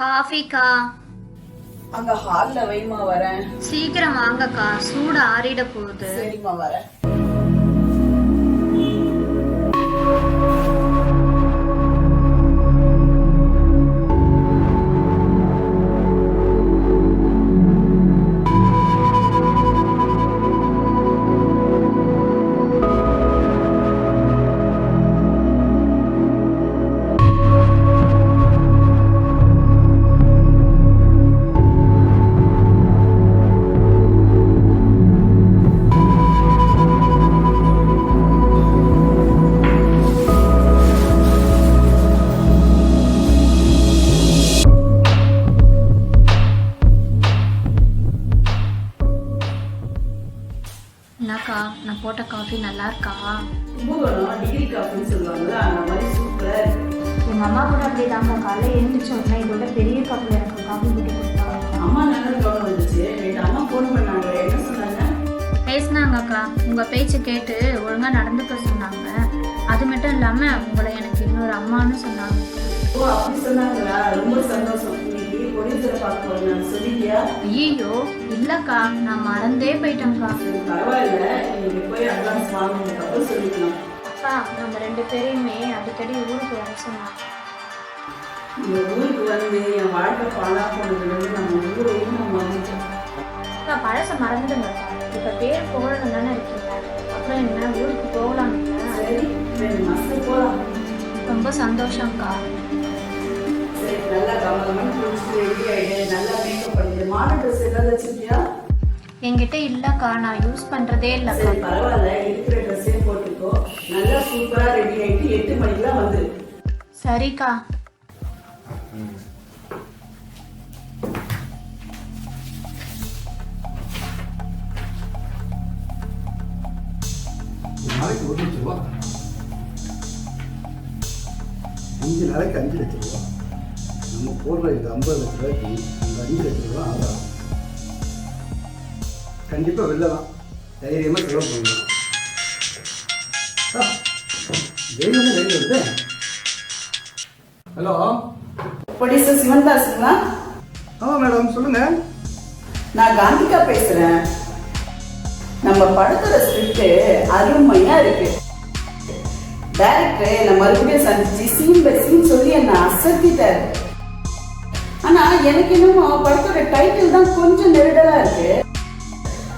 காஃபிக்கா அங்க ஹால்ல வைமா வரேன். சீக்கிரம் வாங்கக்கா. சூடு ஆறிட போகுது. சரிம்மா வரேன். என்னக்கா நான் போட்ட காஃபி நல்லா இருக்கா டிகிரி காஃபின்னு சொல்லுவாங்கல்ல அந்த மாதிரி சூப்பரா அம்மா கூட அப்படிதாங்க காலைல எழுந்திரிச்ச உடனே இதோட பெரிய கப்பில் எனக்கு காஃபி போட்டு கொடுத்தாங்க அம்மா நல்லா கவனம் வந்துச்சு அம்மா ஃபோன் பண்ணாங்க. என்ன சொன்னாங்க? பேசினாங்கக்கா. உங்க பேச்சு கேட்டு ஒழுங்கா நடந்துக்க சொன்னாங்க. அது மட்டும் இல்லாம உங்களை எனக்கு இன்னொரு அம்மான்னு சொன்னாங்க. ஓ அப்படி சொன்னாங்களா? ரொம்ப சந்தோஷம். ப்ரொடியூசரை பார்க்க போறேன் நான் சொல்லிட்டியா? ஐயோ இல்லக்கா நான் மறந்தே போயிட்டேன்க்கா. சரி பரவாயில்ல. இன்னைக்கு போய் அட்வான்ஸ் வாங்கினதுக்கு அப்புறம் சொல்லிக்கலாம். அக்கா நம்ம ரெண்டு பேரையுமே அடிக்கடி ஊருக்கு வர சொன்னாங்க இந்த ஊருக்கு வந்து என் வாழ்க்கை பாழா போனதுலேருந்து நம்ம ஊரையும் நம்ம மறந்துட்டோம். அக்கா பழச மறந்துடுங்கக்கா. இப்ப பேர் புகழணும் தானே இருக்கீங்க. அப்புறம் என்ன ஊருக்கு போகலாம் சரி ரெண்டு மாசத்துக்கு போகலாம் ரொம்ப சந்தோஷம்க்கா. சரி நல்லா கமகமன்னு குளிச்சு ரெடி ஆயிடு நல்லா மேக்கப் பண்ணிடு. மாடல் ட்ரெஸ் ஏதாவது வச்சிருக்கியா? என்கிட்ட இல்லக்கா நான் யூஸ் பண்றதே இல்லக்கா. சரி பரவாயில்ல. இருக்கிற ட்ரெஸ்ஸே போட்டுக்கோ. நல்லா சூப்பரா ரெடி ஆயிட்டு எட்டு மணிக்கெல்லாம் வந்து. சரிக்கா. நாளைக்கு ஒரு லட்சம் ரூபா. அஞ்சு நாளைக்கு அஞ்சு லட்சம் ரூபா. நம்ம போடுற இந்த ஐம்பது லட்ச ரூபாய்க்கு இந்த அஞ்சு லட்ச ரூபா ஆதாரம். கண்டிப்பாக வெளிலலாம் தைரியமாக செலவு பண்ணலாம். வெளியில் வருது ஹலோ. ப்ரொடியூசர் சிவன்தாஸுங்களா ஆமாம் மேடம் சொல்லுங்கள் நான் காந்திகா பேசுறேன். நம்ம படத்தோட ஸ்கிரிப்ட் அருமையா இருக்கு. டைரக்டர் என்ன மறுபடியும் சந்திச்சு சீன் பை சீன் சொல்லி என்ன அசத்திட்டாரு. ஆனா எனக்கு என்னமோ படத்தோட டைட்டில் தான் கொஞ்சம் நெருடலா இருக்கு.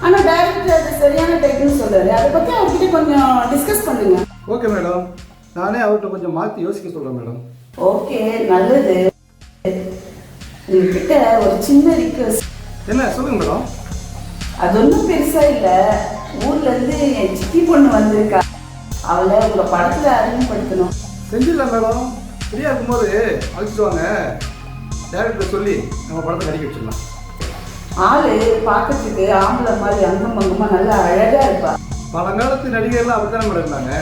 ஆனா டைரக்டர் அது சரியான டைட்டில் சொல்றாரு. அதை பத்தி அவர்கிட்ட கொஞ்சம் டிஸ்கஸ் பண்ணுங்க. ஓகே மேடம் நானே அவர்கிட்ட கொஞ்சம் மாற்றி யோசிக்க சொல்கிறேன் மேடம் ஓகே நல்லது. உங்ககிட்ட ஒரு சின்ன ரிக்வஸ்ட் என்ன சொல்லுங்கள் மேடம் அது ஒன்றும் பெருசா இல்ல. ஊர்ல இருந்து என் சித்தி பொண்ணு வந்திருக்கா. அவளை உங்க படத்துல அறிமுகப்படுத்தணும். செஞ்சிடலாம் மேடம் ஃப்ரீயாக இருக்கும்போது அழைச்சிட்டு வாங்க. டேரக்டர் சொல்லி நம்ம படத்தை நடிக்க வச்சிடலாம். ஆளு பார்க்கறதுக்கு ஆம்பளை மாதிரி அங்கம் பங்கமா நல்லா அழகா இருப்பா. பழங்காலத்து நடிகர்லாம் அப்படி தானே மேடம் இருந்தாங்க?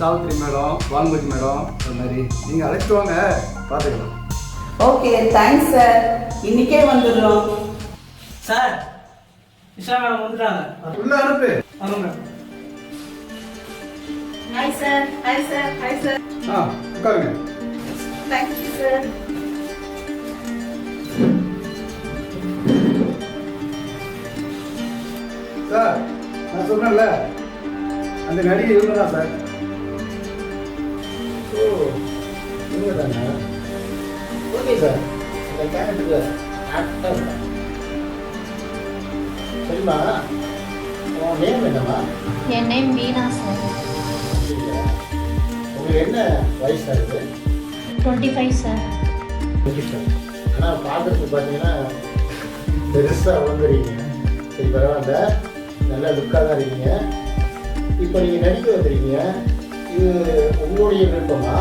சாவித்ரி மேடம் வான்மதி மேடம் அது மாதிரி. நீங்கள் அழைச்சிட்டு வாங்க பார்த்துக்கலாம். ஓகே தேங்க்ஸ் சார் இன்னைக்கே வந்துடுறோம். சார் இஷா மேடம் வந்துட்டாங்க. உள்ள அனுப்பு. வாங்க hi sir hi sir hi sir ஆ உட்காருங்க. தேங்க்யூ சார் நான் சொன்னேன்ல அந்த நடிகை இவங்க தான் சார். ஓ இவங்க தானே ஓகே சார். இந்த கேரக்டருக்கு ஆக்டர் சரிம்மா உன் நேம் என்னம்மா? என் நேம் வீணா சார். உங்களுக்கு என்ன வயசு ஆகுது டுவெண்ட்டி ஃபைவ் சார். ஆனால் பார்க்கறதுக்கு பார்த்தீங்கன்னா பெருசாக வளர்ந்துருக்கீங்க சரி பரவாயில்ல. நல்ல லுக்காக தான் இருக்கீங்க. இப்போ நீங்கள் நடிக்க வந்திருக்கீங்க. இது உங்களுடைய விருப்பமா?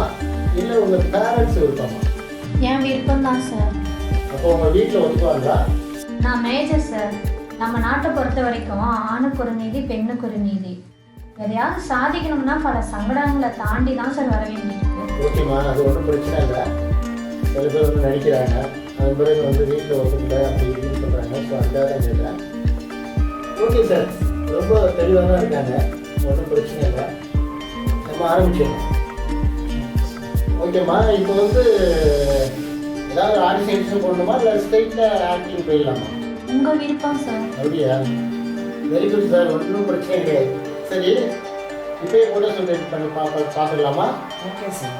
இல்லை உங்கள் பேரண்ட்ஸ் விருப்பமா? என் விருப்பம் தான் சார் அப்போ உங்கள் வீட்டில் ஒத்துக்குவாங்களா? நான் மேஜர் சார் நம்ம நாட்டை பொறுத்த வரைக்கும் ஆணுக்கு ஒரு நீதி பெண்ணுக்கு ஒரு நீதி. எதையாவது சாதிக்கணும்னா பல சங்கடங்களை தாண்டி தான் சார் வர வேண்டியிருக்கு ஓகேம்மா அது ஒன்றும் பிரச்சனை இல்லை. சில பேர் வந்து நடிக்கிறாங்க. அது பிறகு வந்து வீட்டில் ஒத்துக்கல அப்படி இப்படின்னு சொல்கிறாங்க ஸோ தான் கேட்டேன். ஓகே சார் ரொம்ப தெளிவாக தான் இருக்காங்க. ஒன்றும் பிரச்சனை இல்லை. நம்ம ஆரம்பிச்சிடலாம். ஓகேம்மா இப்போ வந்து ஏதாவது ஆடிஷன் போடணுமா இல்லை ஸ்ட்ரைட்டாக ஆக்டிங் போயிடலாமா? உங்கள் விருப்பம் சார் அப்படியா? வெரி குட் சார் ஒன்றும் பிரச்சனை கிடையாது. சரி. இப்போயே கூட சொல்லி பண்ணி பா பார்த்துடலாமா ஓகே சார்